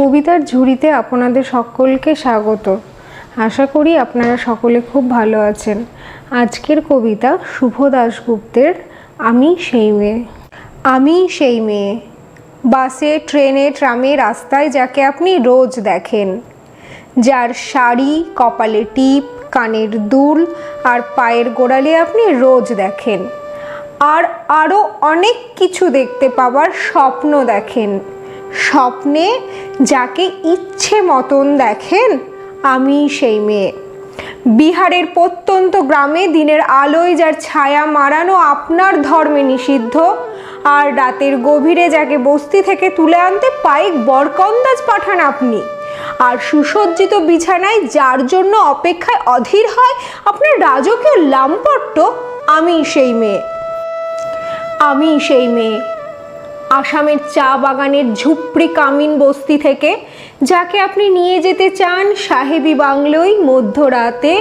কবিতার ঝুড়িতে আপনাদের সকলকে স্বাগত। আশা করি আপনারা সকলে খুব ভালো আছেন। আজকের কবিতা শুভ দাশগুপ্তের আমি সেই মেয়ে। আমি সেই মেয়ে। বাসে, ট্রেনে, ট্রামে, রাস্তায় যাকে আপনি রোজ দেখেন। যার শাড়ি, কপালে টিপ, কানের দুল আর পায়ের গোড়ালি আপনি রোজ দেখেন। আর আরও অনেক কিছু দেখতে পাওয়ার স্বপ্ন দেখেন। স্বপ্নে যাকে ইচ্ছে মতন দেখেন, আমি সেই মেয়ে। বিহারের প্রত্যন্ত গ্রামে দিনের আলোয় যার ছায়া মারানো আপনার ধর্মে নিষিদ্ধ, আর রাতের গভীরে যাকে বস্তি থেকে তুলে আনতে পাইক বরকন্দাজ পাঠান আপনি, আর সুসজ্জিত বিছানায় যার জন্য অপেক্ষায় অধীর হয় আপনার রাজকীয় লাম্পট্ট আমি সেই মেয়ে। আমি সেই মেয়ে। আসামের চা বাগানের ঝুপড়ি কামিন বস্তি থেকে, যাকে আপনি নিয়ে যেতে চান সাহেবি বাংলোয় মধ্যরাতে।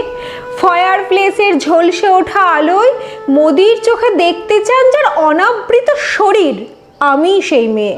ফায়ার প্লেসের ঝলসে ওঠা আলোয় মোদির চোখে দেখতে চান যার অনাবৃত শরীর। আমি সেই মেয়ে।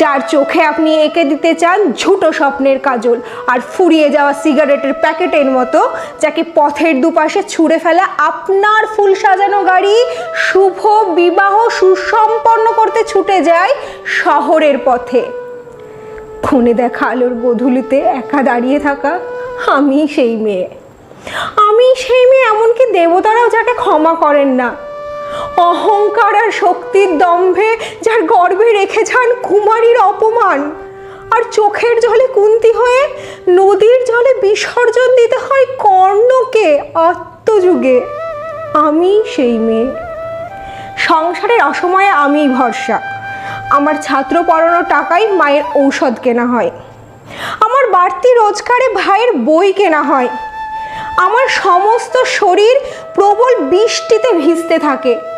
যার চোখে আপনি এঁকে দিতে চান ঝুটো স্বপ্নের কাজল আর ফুরিয়ে যাওয়া সিগারেটের প্যাকেটের মতো, যাকে পথের দুপাশে ছুঁড়ে ফেলা আপনার ফুল সাজানো গাড়ি শুভ, বিবাহ, সুসম্পন্ন করতে ছুটে যায় শহরের পথে। ফোনে দেখা আলোর গধূলিতে একা দাঁড়িয়ে থাকা আমি সেই মেয়ে। আমি সেই মেয়ে, এমনকি দেবতারাও যাকে ক্ষমা করেন না। অহংকার আর শক্তির দম্ভে যার গর্ভে রেখে যান কুমারীর অপমান। আর চোখের জলে কুন্তি হয়ে নদীর জলে বিসর্জন দিতে হয় কর্ণকে আত্মযুগে। আমি সেই মেয়ে। সংসারের অসময়ে আমি ভরসা। আমার ছাত্র পড়ানোর টাকায় মায়ের ঔষধ কেনা হয়। আমার বাড়তি রোজগারে ভাইয়ের বই কেনা হয়। আমার সমস্ত শরীর প্রবল বৃষ্টিতে ভিজতে থাকে।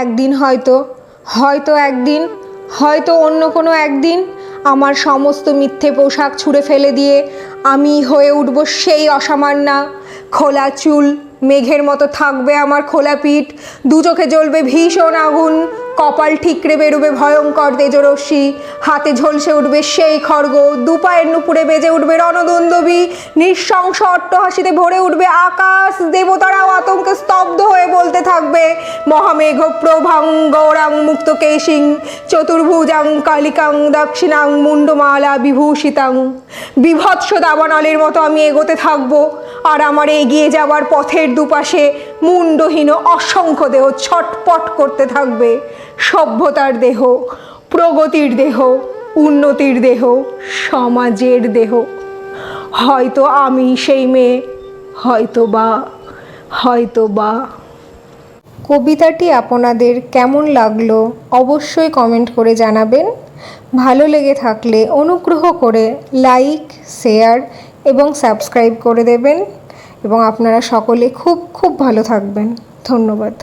একদিন হয়তো হয়তো একদিন, হয়তো অন্য কোনো একদিন আমার সমস্ত মিথ্যে পোশাক ছুঁড়ে ফেলে দিয়ে আমি হয়ে উঠব সেই অসামান্যা খোলা চুল, মেঘের মতো থাকবে আমার খোলা পিঠ, দু চোখে জ্বলবে ভীষণ আগুন, কপাল ঠিকরে বেরোবে ভয়ঙ্কর তেজরশ্মি, হাতে ঝলসে উঠবে সেই খড়গ দুপায়ের নুপুরে বেজে উঠবে রণদন্দবী, নৃশংস অট্টহাসিতে ভরে উঠবে আকাশ, দেবতারাও আতঙ্কে স্তব্ধ হয়ে বলতে থাকবে মহামেঘ প্রভাং গৌরাং মুক্ত কেশিং চতুর্ভুজাং কালিকাং দক্ষিণাং মুন্ডমালা বিভূষিতাং। বিভৎস দাবানলের মতো আমি এগোতে থাকব, আর আমার এগিয়ে যাওয়ার পথের দুপাশে মুন্ডহীন অসংখ্য দেহ ছটপট করতে থাকবে। সভ্যতার দেহ, প্রগতির দেহ, উন্নতির দেহ, সমাজের দেহ। হয়তো আমি সেই মেয়ে হয়তো বা হয়তো বা কবিতাটি আপনাদের কেমন লাগল অবশ্যই কমেন্ট করে জানাবেন। ভালো লেগে থাকলে অনুগ্রহ করে লাইক, শেয়ার এবং সাবস্ক্রাইব করে দেবেন। এবং আপনারা সকলে খুব খুব ভালো থাকবেন। ধন্যবাদ।